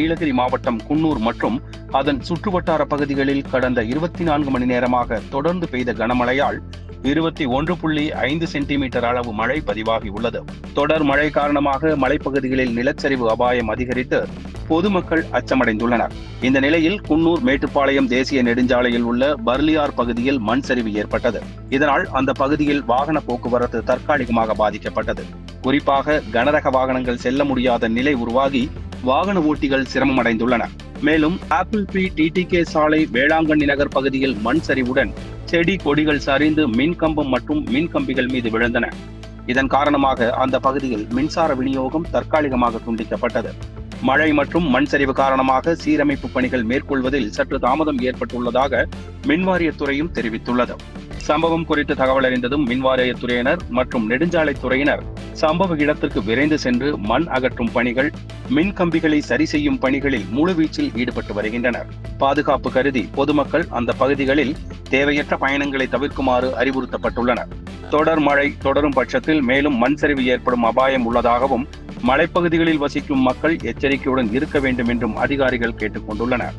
நீலகிரி மாவட்டம் குன்னூர் மற்றும் அதன் சுற்றுவட்டார பகுதிகளில் கடந்த இருபத்தி நான்கு மணி நேரமாக தொடர்ந்து பெய்த கனமழையால் இருபத்தி ஒன்று புள்ளி ஐந்து சென்டிமீட்டர் அளவு மழை பதிவாகி உள்ளது. தொடர் மழை காரணமாக மலைப்பகுதிகளில் நிலச்சரிவு அபாயம் அதிகரித்து பொதுமக்கள் அச்சமடைந்துள்ளனர். இந்த நிலையில் குன்னூர் மேட்டுப்பாளையம் தேசிய நெடுஞ்சாலையில் உள்ள பர்லியார் பகுதியில் மண் சரிவு ஏற்பட்டது. இதனால் அந்த பகுதியில் வாகன போக்குவரத்து தற்காலிகமாக பாதிக்கப்பட்டது. குறிப்பாக கனரக வாகனங்கள் செல்ல முடியாத நிலை உருவாகி வாகன ஓட்டிகள் சிரமமடைந்துள்ளனர் மேலும் ஆப்பிள் பி டிடிகே சாலை வேளாங்கண்ணி நகர் பகுதியில் மண் சரிவுடன் செடி கொடிகள் சரிந்து மின் கம்பம் மற்றும் மின் கம்பிகள் மீது விழுந்தன. இதன் காரணமாக அந்த பகுதியில் மின்சார விநியோகம் தற்காலிகமாக துண்டிக்கப்பட்டது. மழை மற்றும் மண் சரிவு காரணமாக சீரமைப்பு பணிகள் மேற்கொள்வதில் சற்று தாமதம் ஏற்பட்டுள்ளதாக மின்வாரியத்துறையும் தெரிவித்துள்ளது. சம்பவம் குறித்து தகவல் அறிந்ததும் மின்வாரியத்துறையினர் மற்றும் நெடுஞ்சாலைத்துறையினர் சம்பவ இடத்திற்கு விரைந்து சென்று மண் அகற்றும் பணிகள் மின் கம்பிகளை சரி செய்யும் பணிகளில் முழுவீச்சில் ஈடுபட்டு வருகின்றனர். பாதுகாப்பு கருதி பொதுமக்கள் அந்த பகுதிகளில் தேவையற்ற பயணங்களை தவிர்க்குமாறு அறிவுறுத்தப்பட்டுள்ளனர். தொடர் மழை தொடரும் பட்சத்தில் மேலும் மண் சரிவு ஏற்படும் அபாயம் உள்ளதாகவும் மலைப்பகுதிகளில் வசிக்கும் மக்கள் எச்சரிக்கையுடன் இருக்க வேண்டும் என்றும் அதிகாரிகள் கேட்டுக் கொண்டுள்ளனர்